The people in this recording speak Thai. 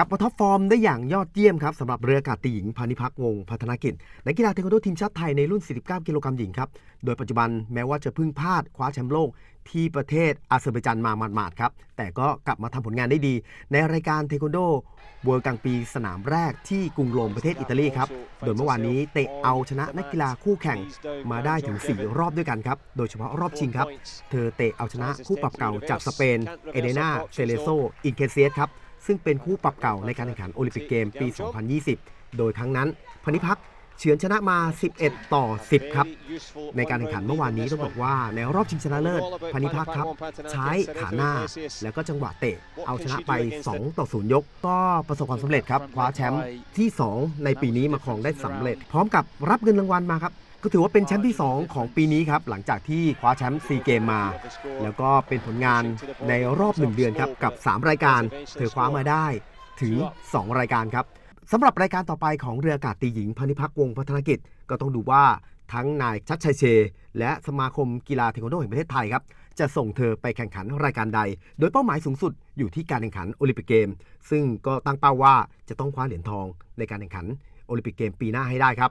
กลับมาท็อปฟอร์มได้อย่างยอดเยี่ยมครับสำหรับเรืออากาศตีหญิงพานิพักวงพัฒนกิจนักกีฬาเทควันโดทีมชาติไทยในรุ่น 49 กิโลกรัมหญิงครับ โดยปัจจุบันแม้ว่าจะพิ่งพลาดคว้าแชมป์โลกที่ประเทศอาเซอร์ไบจานมาหมาดๆครับ แต่ก็กลับมาทำผลงานได้ดี ในรายการเทควันโดเวิร์กลางปีสนามแรกที่กรุงโรมประเทศอิตาลีครับ โดยเมื่อวานนี้เตะเอาชนะนักกีฬาคู่แข่งมาได้ถึง 4 รอบด้วยกันครับ โดยเฉพาะรอบชิงครับ เธอเตะเอาชนะคู่ปรับเก่าจากสเปน เอเดนาเซเลโซ อินเคเซียสครับ ซึ่งเป็นคู่ปรับเก่าในการแข่งขันโอลิมปิกเกมปี 2020 โดยครั้งนั้นพนิพักเฉือนชนะมา 11 ต่อ 10 ครับ ในการแข่งขันเมื่อวานนี้ต้องบอกว่าในรอบชิงชนะเลิศพนิพักครับ ใช้ขาหน้า แล้วก็จังหวะเตะ เอาชนะไป 2 ต่อ 0 ยก ก็ประสบความสำเร็จครับ คว้าแชมป์ที่ 2 ในปีนี้มาครองได้สำเร็จ พร้อมกับรับเงินรางวัลมาครับ ก็ถือว่าเป็นแชมป์ที่ 2 ของปีนี้ครับ หลังจากที่คว้าแชมป์ซีเกมมา แล้วก็เป็นผลงานในรอบ 1 เดือนครับ กับ 3 รายการ เธอคว้ามาได้ถึง 2 รายการครับสำหรับรายการต่อไปของเรืออากาศตีหญิงพนิพักวงพัฒนกิจ ก็ต้องดูว่าทั้งนายชัดชัยเช และสมาคมกีฬาเทควันโดแห่งประเทศไทยครับ จะส่งเธอไปแข่งขันรายการใด โดยเป้าหมายสูงสุดอยู่ที่การแข่งขันโอลิมปิกเกม ซึ่งก็ตั้งเป้าว่าจะต้องคว้าเหรียญทองในการแข่งขันโอลิมปิกเกมปีหน้าให้ได้ครับ